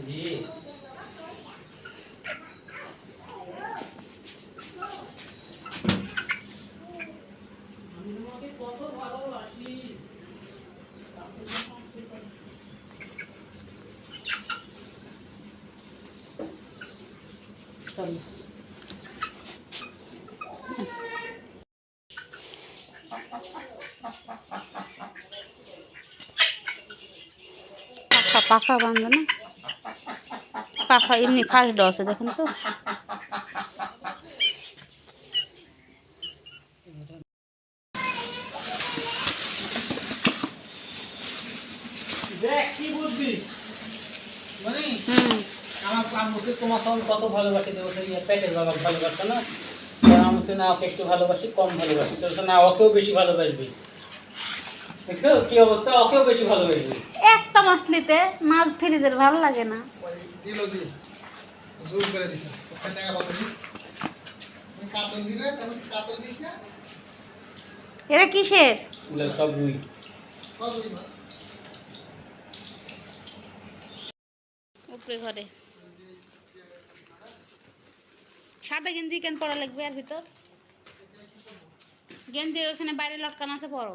জি। পাখা পাখা বান্ধ না? পাখা এমনি ফার্স্ট আছে দেখুন তো। মানে তোমার তখন কত ভালোবাসি দেবো পেটের বাবা ভালোবাসতো না? আমি না ওকে একটু ভালোবাসি কম ভালোবাসি। তোর না ওকেও বেশি ভালোবাসবি। দেখছ? কি অবস্থা? ওকেও বেশি ভালোবাসবি একটা মাছলিতে মাছ ফ্রিজের ভালো লাগে না। ওই জি জুম করে দিছে। ওখানে টাকা কত দিস কাতল দিলে তখন কাতল দিস না? এরা কিসের? এগুলো সব রুই। কত রুই মাছ। উপরে ঘরে। সাদা গেঞ্জি কেন পরা লাগবে আর ভিতর? গেঞ্জি ওখানে বাইরে লটকানো আছে পরো।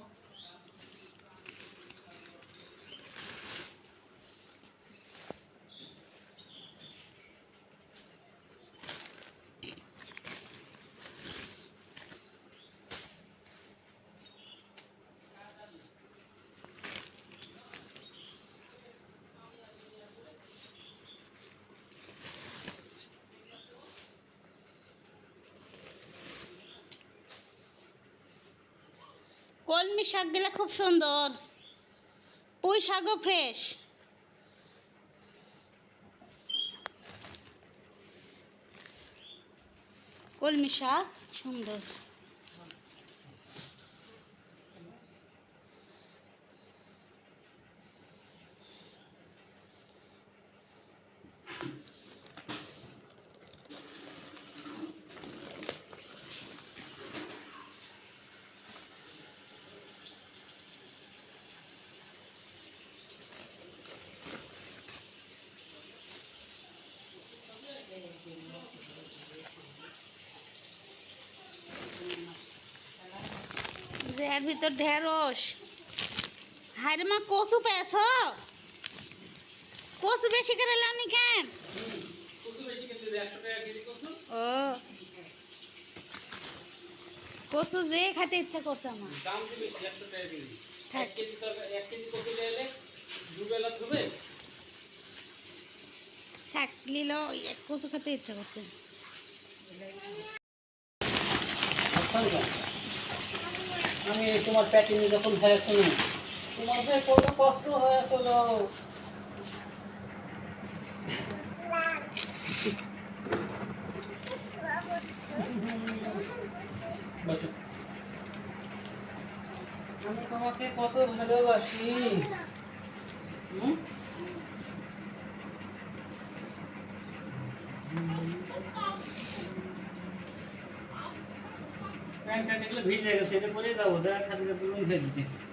কলমি শাকগুলো খুব সুন্দর। পুঁই শাকও ফ্রেশ কলমি শাক সুন্দর। যে এর ভিতর ঢেঁড়স। হাইরে মা কচু পেয়েছ? কচু বেশি করে লাউনি কেন? ও। কচু যে খেতে ইচ্ছা করছে আমার। দাম দিবি একশো টাকা দিবি থাক। কেজি তরকারি এক কেজি কপি এলে দুবেলা ধুবে? লিল কচু খেতে ইচ্ছা করছে আমি তোমার প্যাকিং যখন হয়েছিল তোমার যে কত কষ্ট হয়েছিল। আমি তোমাকে কত ভালোবাসি হুম? প্যান্ট ট্যান্ট এগুলো ভিজে গেছে এটা পরে দাও দেখা খাতে দুজন খেয়ে